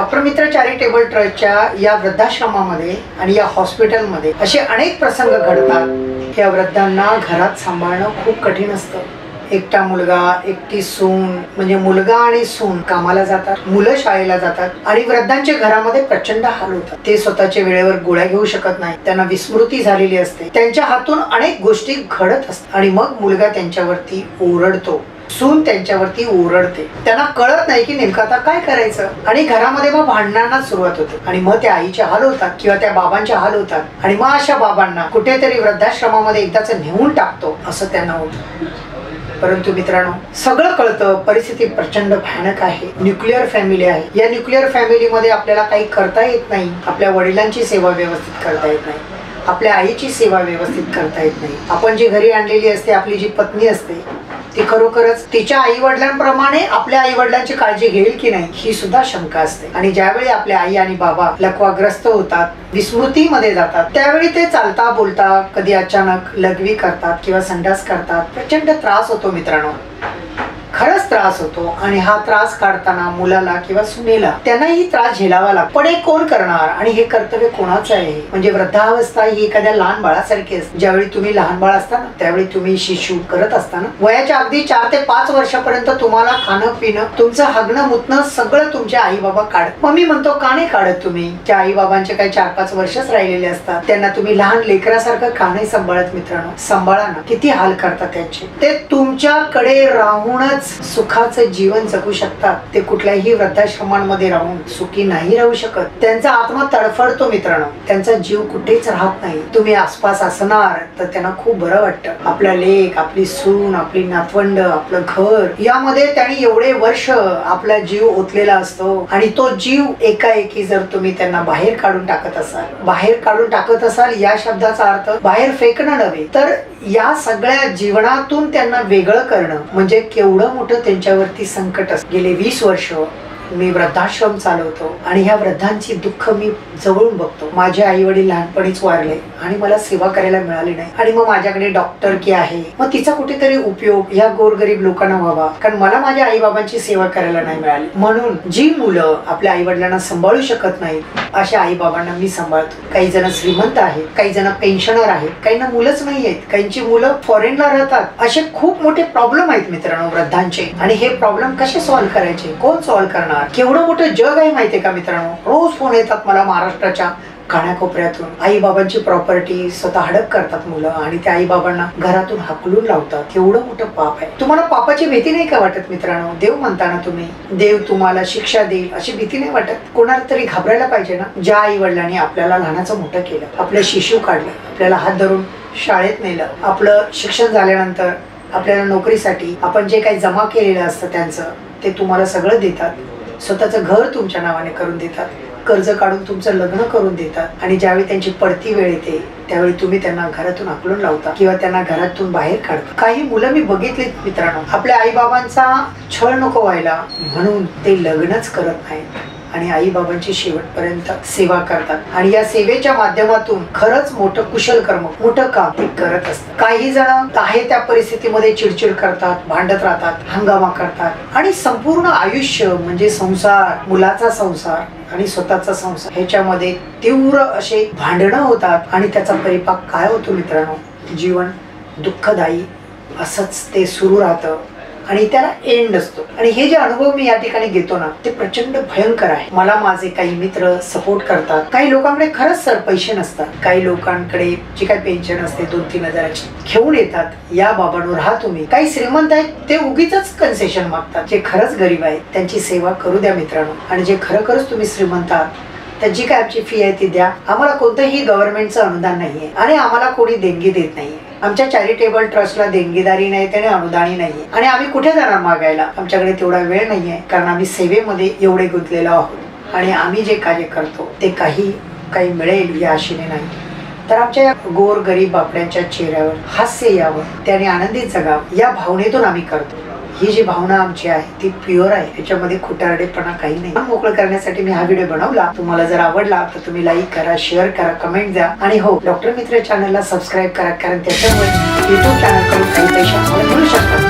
Doctor charitable ट्रस्टच्या या वृद्धाश्रमामध्ये आणि या हॉस्पिटलमध्ये असे अनेक प्रसंग घडतात. या वृद्धांना घरात सांभाळणं खूप कठीण असतं. एकटा मुलगा एकटी सून म्हणजे मुलगा आणि सून कामाला जातात मुलं शाळेला जातात आणि वृद्धांच्या घरामध्ये प्रचंड हाल होतात. ते स्वतःच्या वेळेवर गोळ्या घेऊ शकत नाही त्यांना विस्मृती झालेली असते. त्यांच्या हातून अनेक गोष्टी घडत असतात आणि मग मुलगा त्यांच्यावरती ओरडतो. सून त्यांच्यावरती ओरडते. त्यांना कळत नाही की नेमकं आता काय करायचं. आणि घरामध्ये मग भांडणांना सुरुवात होते. आणि मग त्या आईचे हाल होतात किंवा त्या बाबांचे हाल होतात. आणि मग अशा बाबांना कुठेतरी वृद्धाश्रमामध्ये एकदाच नेऊन टाकतो असं त्यांना होतं. परंतु मित्रांनो सगळं कळतं. परिस्थिती प्रचंड भयानक आहे. न्यूक्लिअर फॅमिली आहे. या न्यूक्लिअर फॅमिलीमध्ये आपल्याला काही करता येत नाही. आपल्या वडिलांची सेवा व्यवस्थित करता येत नाही. आपल्या आईची सेवा व्यवस्थित करता येत नाही. आपण जी घरी आणलेली असते आपली जी पत्नी असते ती खरोखरच तिच्या आई वडिलांप्रमाणे आपल्या आई वडिलांची काळजी घेईल की नाही ही सुद्धा शंका असते. आणि ज्यावेळी आपल्या आई आणि बाबा लकवाग्रस्त होतात विस्मृतीमध्ये जातात त्यावेळी ते चालता बोलता कधी अचानक लघवी करतात किंवा संडास करतात प्रचंड त्रास होतो मित्रांनो. खरंच त्रास होतो आणि हा त्रास काढताना मुलाला किंवा सुनेला त्यांनाही त्रास झेलावा लागतो. पण हे कोण करणार? आणि हे कर्तव्य कोणाचं आहे? म्हणजे वृद्धावस्था ही एखाद्या लहान बाळासारखी असते. ज्यावेळी तुम्ही लहान बाळ असताना त्यावेळी तुम्ही शिशु करत असताना वयाच्या अगदी चार ते पाच वर्षापर्यंत तुम्हाला खाणं पिणं तुमचं हगणं मुतणं सगळं तुमचे आई बाबा काढत. मग मी म्हणतो का नाही काढत तुम्ही? त्या आई बाबांचे काही चार पाच वर्षच राहिलेले असतात. त्यांना तुम्ही लहान लेकरासारखं का नाही सांभाळत मित्रांनो? सांभाळा ना. किती हाल करतात त्यांचे. ते तुमच्याकडे राहूनच सुखाचं जीवन जगू शकतात. ते कुठल्याही वृद्धाश्रमांमध्ये राहून सुखी नाही राहू शकत. त्यांचा आत्मा तडफडतो मित्रांनो. त्यांचा जीव कुठेच राहत नाही. तुम्ही आसपास असणार तर त्यांना खूप बरं वाटतं. आपला लेख आपली सून आपली नातवंड आपलं घर यामध्ये त्यांनी एवढे वर्ष आपला जीव ओतलेला असतो. आणि तो जीव एकाएकी जर तुम्ही त्यांना बाहेर काढून टाकत असाल बाहेर काढून टाकत असाल या शब्दाचा अर्थ बाहेर फेकणं नव्हे. तर या सगळ्या जीवनातून त्यांना वेगळं करणं म्हणजे केवढं मोठं त्यांच्यावरती संकट असतं गेले वीस वर्ष. मी वृद्धाश्रम चालवतो आणि ह्या वृद्धांची दुःख मी जवळून बघतो. माझे आई वडील लहानपणीच वारले आणि मला सेवा करायला मिळाली नाही. आणि मग माझ्याकडे डॉक्टर की आहे? मग तिचा कुठेतरी उपयोग ह्या गोरगरीब लोकांना व्हावा. कारण मला माझ्या आई बाबांची सेवा करायला नाही मिळाली. म्हणून जी मुलं आपल्या आई वडिलांना सांभाळू शकत नाही अशा आई बाबांना मी सांभाळतो. काही जण श्रीमंत आहेत काही जण पेन्शनर आहेत काहींना मुलंच नाही आहेत. काहींची मुलं फॉरेनला राहतात. असे खूप मोठे प्रॉब्लेम आहेत मित्रांनो वृद्धांचे. आणि हे प्रॉब्लेम कसे सॉल्व्ह करायचे? कोण सॉल्व्ह करणार? केवढं मोठं जग आहे माहितीये का मित्रांनो? रोज फोन येतात मला महाराष्ट्राच्या कानाकोपऱ्यातून आई बाबांची प्रॉपर्टी स्वतः हडप करतात मुलं आणि त्या आई बाबांना घरातून हकलून लावतात. केवढं मोठं पाप आहे. तुम्हाला पापाची भीती नाही का वाटत मित्रांनो? देव म्हणताना तुम्ही देव तुम्हाला शिक्षा देईल अशी भीती नाही वाटत? कोणाला तरी घाबरायला पाहिजे ना? ज्या आई वडिलांनी आपल्याला लहानाचं मोठं केलं आपलं शिशू काढलं आपल्याला हात धरून शाळेत नेलं आपलं शिक्षण झाल्यानंतर आपल्याला नोकरीसाठी आपण जे काही जमा केलेलं असतं त्यांचं ते तुम्हाला सगळं देतात. स्वतःचं घर तुमच्या नावाने करून देतात कर्ज काढून तुमचं लग्न करून देतात आणि ज्यावेळी त्यांची पडती वेळ येते त्यावेळी तुम्ही त्यांना घरातून आकलून लावता किंवा त्यांना घरातून बाहेर काढता. काही मुलं मी बघितलीत मित्रांनो आपल्या आईबाबांचा छळ नको व्हायला म्हणून ते लग्नच करत नाहीत. आणि आई बाबांची शेवटपर्यंत सेवा करतात. आणि या सेवेच्या माध्यमातून खरंच मोठं कुशल कर्म मोठं काम ते करत असतात. काही जण आहे त्या परिस्थितीमध्ये चिडचिड करतात भांडत राहतात हंगामा करतात. आणि संपूर्ण आयुष्य म्हणजे संसार मुलाचा संसार आणि स्वतःचा संसार ह्याच्यामध्ये तीव्र असे भांडणं होतात आणि त्याचा परिपाक काय होतो मित्रांनो? जीवन दुःखदायी असंच ते सुरू राहतं. आणि त्याला एंड असतो. आणि हे जे अनुभव मी या ठिकाणी घेतो ना ते प्रचंड भयंकर आहे. मला माझे काही मित्र सपोर्ट करतात. काही लोकांकडे खरंच सर पैसे नसतात. काही लोकांकडे जी काही पेन्शन असते दोन तीन हजाराची घेऊन येतात. या बाबांवर राहा तुम्ही. काही श्रीमंत आहेत ते उगीच कन्सेशन मागतात. जे खरंच गरीब आहेत त्यांची सेवा करू द्या मित्रांनो. आणि जे खरोखरच तुम्ही श्रीमंत आहात तर जी काय आमची फी आहे ती द्या. आम्हाला कोणतंही गव्हर्नमेंटचं अनुदान नाहीये. आणि आम्हाला कोणी देणगी देत नाहीये. आमच्या चॅरिटेबल ट्रस्टला देणगीदारी नाही त्याने अनुदानी नाहीये. आणि आम्ही कुठे जाणार मागायला? आमच्याकडे तेवढा वेळ नाहीये कारण आम्ही सेवेमध्ये एवढे गुंतलेलो आहोत. आणि आम्ही जे कार्य करतो ते काही काही मिळेल या आशेने नाही. तर आमच्या या गोर गरीब बापड्यांच्या चेहऱ्यावर हास्य यावं त्याने आनंदीत जगावं या भावनेतून आम्ही करतो. ही जी भावना आमची आहे ती प्युअर आहे. याच्यामध्ये खुटारडेपणा काही नाही. मोकळं करण्यासाठी मी हा व्हिडिओ बनवला. तुम्हाला जर आवडला तर तुम्ही लाईक करा शेअर करा कमेंट द्या. आणि हो डॉक्टर मित्र चॅनलला सबस्क्राईब करा कारण त्याच्यामुळे युट्यूब चॅनलकडून काही पैसे आम्हाला मिळू शकतात.